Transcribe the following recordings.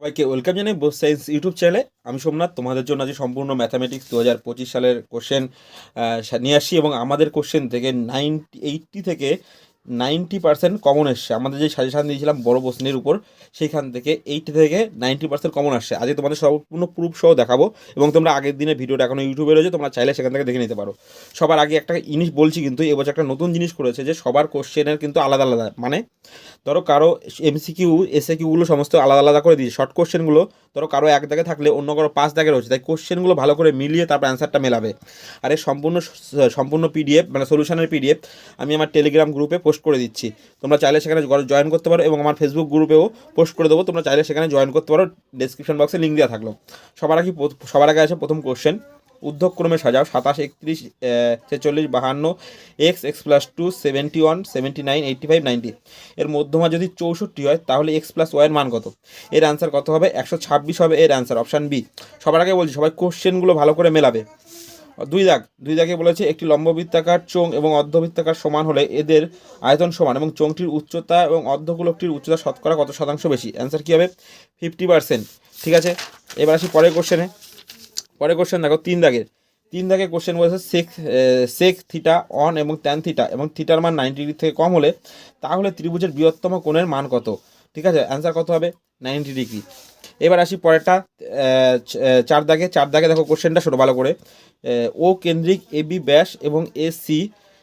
সবাইকে ওয়েলকাম জানাই Bose science YouTube চ্যানেলে। আমি সোমনাথ, তোমাদের জন্য আজ সম্পূর্ণ ম্যাথামেটিক্স দু হাজার পঁচিশ সালের কোশ্চেন নিয়ে আসি এবং আমাদের কোশ্চেন থেকে নাইনটি এইটটি থেকে নাইনটি পার্সেন্ট কমন এসছে। আমাদের যে সাজেশান দিয়েছিলাম, বড় প্রশ্নের উপর, সেইখান থেকে এইটি থেকে নাইনটি পার্সেন্ট কমন আসছে। আজকে তোমাদের সম্পূর্ণ প্রুফ সহ দেখাবো এবং তোমরা আগের দিনে ভিডিওটা এখন ইউটিউবে রয়েছে, তোমরা চাইলে সেখান থেকে দেখে নিতে পারো। সবার আগে একটা জিনিস বলছি কিন্তু এবছর একটা নতুন জিনিস করেছে যে সবার কোশ্চেনের কিন্তু আলাদা আলাদা মানে ধরো কারও এমসিকিউ এসএ কিউগুলো সমস্ত আলাদা আলাদা করে দিয়েছে। শর্ট কোশ্চেনগুলো ধরো কারও এক দাগে থাকলে অন্য কারও পাঁচ দাগে রয়েছে, তাই কোশ্চেনগুলো ভালো করে মিলিয়ে তারপর অ্যান্সারটা মেলাবে। আর এর সম্পূর্ণ সম্পূর্ণ পিডিএফ মানে সলিউশনের পিডিএফ আমি আমার টেলিগ্রাম গ্রুপে পোস্ট করে দিচ্ছি। তোমরা চাইলে সেখানে জয়েন করতে পারো এবং আমার ফেসবুক গ্রুপেও পোস্ট করে দেবো। তোমরা চাইলে সেখানে জয়েন করতে পারো। ডিসক্রিপশন বক্সে লিঙ্ক দেওয়া থাকল। সবার আগে সবার আগে আছে প্রথম কোশ্চেন উদ্ধক্রমে সাজাও। সাতাশ, একত্রিশ ছেচল্লিশ, বাহান্ন x x plus two seventy one seventy nine eighty five ninety এর মধ্যমা যদি চৌষট্টি হয়, তাহলে এক্স প্লাস ওয়াইয়ের মান কত? এর অ্যান্সার কত হবে? একশো ছাব্বিশ হবে। এর অ্যান্সার অপশান বি সবার আগে বলছি, সবাই কোশ্চেনগুলো ভালো করে মেলাবে। দুই দাগ। দুই দাগে বলেছে, একটি লম্ববৃত্তাকার চোং এবং অর্ধবৃত্তাকার সমান হলে এদের আয়তন সমান এবং চোংটির উচ্চতা এবং অর্ধগোলকটির উচ্চতা শতকরা কত শতাংশ বেশি? অ্যান্সার কী হবে? ফিফটি পার্সেন্ট ঠিক আছে? এবার আসি পরের কোশ্চেনে পরের কোশ্চেন দেখো, তিন দাগের। তিন দাগে কোশ্চেন বলেছে সেক সেক থিটা অন এবং ট্যান থিটা এবং থিটার মান নাইনটি ডিগ্রি থেকে কম হলে তাহলে ত্রিভুজের বৃহত্তম কোণের মান কত? ঠিক আছে? অ্যান্সার কত হবে? নাইনটি ডিগ্রি এবার আসি পরেরটা চার দাগে। চার দাগে দেখো কোশ্চেনটা ছোটো ভালো করে। ও কেন্দ্রিক, এ, বি, ব্যাস এবং এ, সি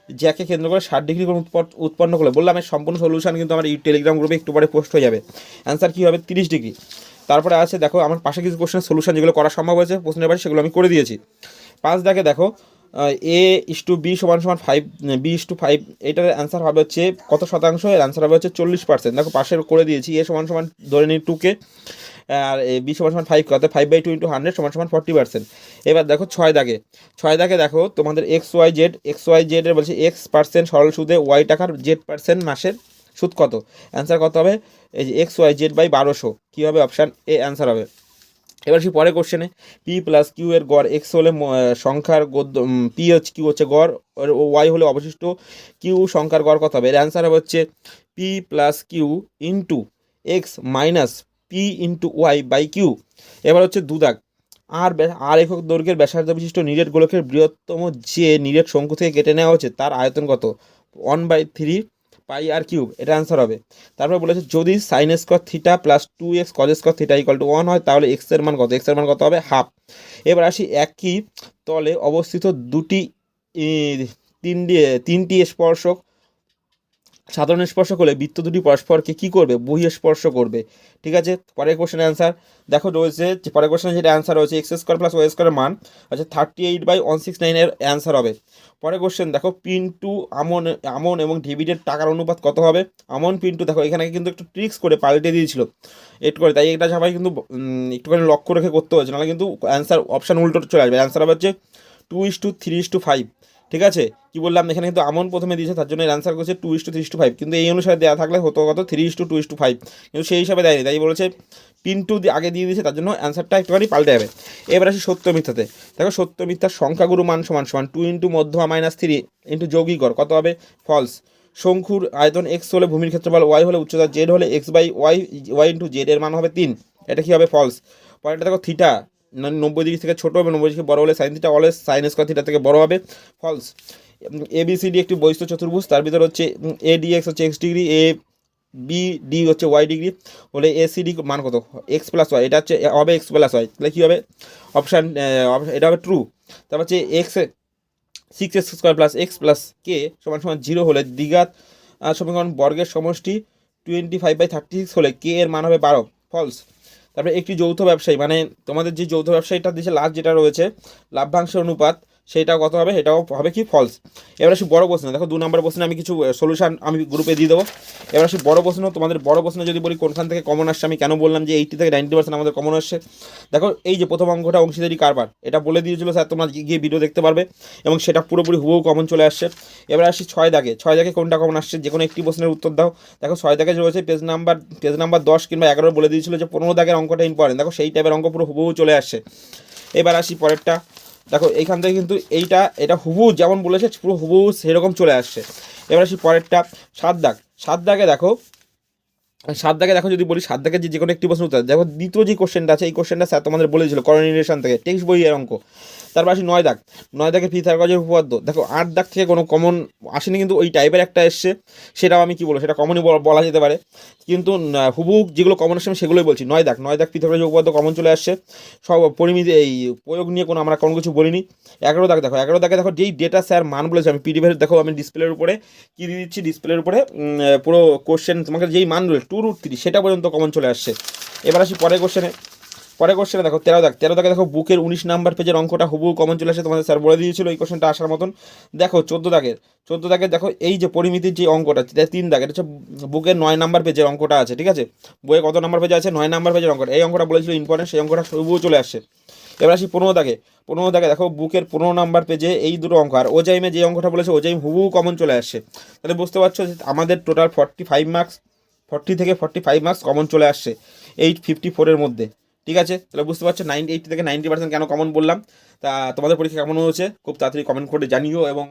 যাকে কেন্দ্র করে ষাট ডিগ্রি কোণ উৎপন্ন করলে। বললাম সম্পূর্ণ সলিউশন কিন্তু আমার এই টেলিগ্রাম গ্রুপে একটু পরে পোস্ট হয়ে যাবে। অ্যান্সার কী হবে? তিরিশ ডিগ্রি। তারপরে আছে, দেখো, আমার পাশে কিছু কোশ্চেন সলিউশন যেগুলো করা সম্ভব হয়েছে, প্রশ্নের পাশে সেগুলো আমি করে দিয়েছি। পাঁচ দাগে দেখো, এ ইস টু বি সমান সমান five b is two five, এটার অ্যান্সার হবে হচ্ছে কত শতাংশ? এর অ্যান্সার হবে হচ্ছে চল্লিশ পার্সেন্ট দেখো পাশে করে দিয়েছি, এ সমান সমান ধরে নিই টুকে আর বি সমান সমান ফাইভ কত five by two into hundred সমান সমান ফর্টি পার্সেন্ট এবার দেখো ছয় দাগে। ছয় দাগে দেখো তোমাদের X Y Z X Y জেডের বলছে এক্স পার্সেন্ট সরল সুদে ওয়াই টাকার জেড পার্সেন্ট মাসের সুদ কত? অ্যান্সার কত হবে? এই যে এক্স ওয়াই জেড বাই বারোশো। কী হবে অপশান এ অ্যান্সার হবে। এবার সে পরে কোশ্চেনে পি প্লাস কিউ এর গড় এক্স হলে সংখ্যার গদ্য পি হচ্ছে কিউ হচ্ছে গড় ওয়াই হলে অবশিষ্ট কিউ সংখ্যার গড় কত হবে? এর অ্যান্সার হবে হচ্ছে P plus Q into X minus P into Y by Q এবার হচ্ছে দুদাগ। আর আর একক দৈর্ঘ্যের ব্যাসার্ধ বিশিষ্ট নিরেট গোলকের বৃহত্তম যে নিরেট শঙ্কু থেকে কেটে নেওয়া হচ্ছে তার আয়তন কত? One by three pi R cube এটা অ্যান্সার হবে। তারপর বলেছে, যদি sine square theta plus two X cos square theta equal to one হয়, তাহলে এক্সের মান কত? এক্সের মান কত হবে? হাফ এবার আসি একই তলে অবস্থিত দুটি তিনটি তিনটি স্পর্শক সাধারণ স্পর্শ করলে বৃত্ত দুটি পরস্পরকে কী করবে? বহিঃস্পর্শ করবে। ঠিক আছে? পরের কোশ্চেন অ্যান্সার দেখো, রয়েছে যে পরের কোশ্চেন যেটা অ্যান্সার রয়েছে এক্স স্কোয়ার প্লাস ওয়াই স্কোয়ারের মান আচ্ছা thirty eight by one six নাইনের অ্যান্সার হবে। পরের কোশ্চেন দেখো পিন্টু আমন আমন এবং ডেভিডের টাকার অনুপাত কত হবে? আমন পিন্টু দেখো, এখানে কিন্তু একটু ট্রিক্স করে পাল্টে দিয়েছিল। একটু করে, তাই এটা সবাই কিন্তু একটুখানি লক্ষ্য রেখে করতে হয়েছে, নাহলে কিন্তু অ্যান্সার অপশান উল্টো চলে আসবে। অ্যান্সার হবে হচ্ছে two is to three is to five ঠিক আছে? কি বললাম? এখানে কিন্তু আমন প্রথমে দিয়েছে, তার জন্য অ্যান্সার করছে two is to three to five কিন্তু এই অনুসারে দেওয়া থাকলে হতো কত? Three is to two is to five কিন্তু সেই হিসাবে দেয়নি। তাই বলেছে পিন টু আগে দিয়ে দিয়েছে, তার জন্য অ্যান্সারটা একটুখানি পাল্টে যাবে। এবার আসি সত্য মিথ্যাতে। দেখো, সত্য মিথ্যার সংখ্যাগুরু মান সমান সমান টু ইন্টু মধ্যমা মাইনাস থ্রি ইন্টু যৌগিকর কত হবে? ফলস শঙ্কুর আয়তন এক্স হলে ভূমির ক্ষেত্রফল ওয়াই হলে উচ্চতা জেড হলে X by Y Y into Z এর মান হবে তিন। এটা কী হবে? ফলস পরেরটা দেখো থিটা নব্বই ডিগ্রি থেকে ছোটো হবে, নব্বই ডিগ্রি বড় হলে sine theta always sine square theta থেকে বড় হবে। ফলস এবিসিডি একটি বৈশিষ্ট্য চতুর্ভুজ, তার ভিতরে হচ্ছে এ ডিএক্স হচ্ছে X degree A B D হচ্ছে ওয়াই ডিগ্রি হলে এ সি ডি মান কত? এক্স প্লাস ওয়াই এটা হচ্ছে হবে এক্স প্লাস ওয়াই তাহলে কী হবে? অপশান এটা হবে ট্রু তারপর হচ্ছে X six X square plus X plus K সমান সমান জিরো হলে দ্বিঘাত সমীকরণ বর্গের সমষ্টি twenty five by thirty six হলে কে এর মান হবে বারো। ফলস তারপরে একটি যৌথ ব্যবসায়ী মানে তোমাদের যে যৌথ ব্যবসায়ীটা দিয়েছে লাস্ট যেটা রয়েছে লাভ্যাংশ অনুপাত সেটা কত হবে? সেটাও হবে কি? ফলস এবার আসি বড় প্রশ্ন। দেখো দু নম্বর প্রশ্নে আমি কিছু সলিউশন আমি গ্রুপে দিয়ে দেবো। এবার আসি বড় প্রশ্ন। তোমাদের বড় প্রশ্ন যদি বলি, কোনখান থেকে কমন আসছে? আমি কেন বললাম যে এইটি থেকে নাইনটি পার্সেন্ট আমাদের কমন আসছে? দেখো, এই যে প্রথম অঙ্কটা অংশীদারি কারবার, এটা বলে দিয়েছিল স্যার, তোমরা গিয়ে ভিডিও দেখতে পারবে। এবং সেটা পুরোপুরি হুবহু কমন চলে আসছে। এবার আসি ছয় দাগে। ছয় দাগে কোনটা কমন আসছে? যে কোনো একটি প্রশ্নের উত্তর দাও। দেখো, ছয় দাগে রয়েছে পেজ নাম্বার পেজ নাম্বার দশ কিংবা এগারো বলে দিয়েছিল যে পনেরো দাগের অঙ্কটা ইম্পর্টেন্ট দেখো, সেই টাইপের অঙ্ক পুরো হুবহু চলে আসছে। এবার আসি পরেরটা। দেখো, এইখান থেকে কিন্তু এইটা, এটা হুবু যেমন বলেছে, পুরো হুবু সেরকম চলে আসছে। এবার আসি পরেরটা, সাত দাগ। সাত দাগে দেখো সাত দাগে দেখো যদি বলি সাত দাগে যে কোনো একটি প্রশ্ন উত্তর দেখো, দ্বিতীয় যে কোশ্চেনটা আছে, এই কোশ্চেনটা স্যার তোমাদের বলেছিল করোনিনেশন থেকে টেক্সট বইয়ের অঙ্ক। তারপর আসি নয় দাগ। নয় দাগে পিথাগোরাসের উপপাদ্য। দেখো, আট দাগ থেকে কোনো কমন আসেনি, কিন্তু ওই টাইপের একটা এসছে। সেটাও আমি কি বলব, সেটা কমনই বলা যেতে পারে। কিন্তু হুবহু যেগুলো কমন আসছে আমি সেগুলোই বলছি। নয় দাগ। নয় দাগ পিথাগোরাসের উপপাদ্য কমন চলে আসছে। সব পরিমিতি, এই প্রয়োগ নিয়ে কোনো আমরা কোনো কিছু বলিনি। এগারো দাগ দেখো, এগারো দাগে দেখো, যেই ডেটা স্যার মান বলেছে, আমি পিডিএফের দেখো, আমি ডিসপ্লের উপরে কি দিয়ে দিচ্ছি ডিসপ্লের উপরে পুরো কোশ্চেন তোমাকে যেই মান রয়েছে টু রুট থ্রি সেটা পর্যন্ত কমন চলে আসছে। এবার আসি পরের কোশ্চেনে পরের কোশ্চেনে দেখো, তেরো দাগ, তেরো দাগে দেখো বুকের উনিশ নাম্বার পেজের অঙ্কটা হুবহু কমন চলে আসে, তোমাদের স্যার বলে দিয়েছিল এই কোশ্চেনটা আসার মতন। দেখো, চোদ্দ দাগের চোদ্দ দাগের দেখো, এই যে পরিমিতির যে অঙ্কটা তিন দাগের হচ্ছে বুকের নয় নাম্বার পেজের অঙ্কটা আছে, ঠিক আছে? বইয়ে কত নাম্বার পেজে আছে? নয় নাম্বার পেজের অঙ্কটা। এই অঙ্কটা বলেছিল ইম্পর্টেন্ট সেই অঙ্কটা হুবহু চলে আসছে। এবার আসি পনেরো দাগে পনেরো দাগে দেখো বুকের পনেরো নাম্বার পেজে এই দুটো অঙ্ক, আর ওজাইমে যে অঙ্কটা বলেছে, ওজাইম হুবহু কমন চলে আসছে। তাহলে বুঝতে পারছ আমাদের total forty five marks forty থেকে ফর্টি ফাইভ মার্কস কমন চলে আসছে এইট ফিফটি ফোরের মধ্যে। ঠিক আছে? তাহলে বুঝতে পারছ নাইনটি এইট থেকে নাইনটি পার্সেন্ট কেন কমন বললাম? তা তোমাদের পরীক্ষা কেমন হয়েছে? খুব তাড়াতাড়ি কমেন্ট করে জানিও এবং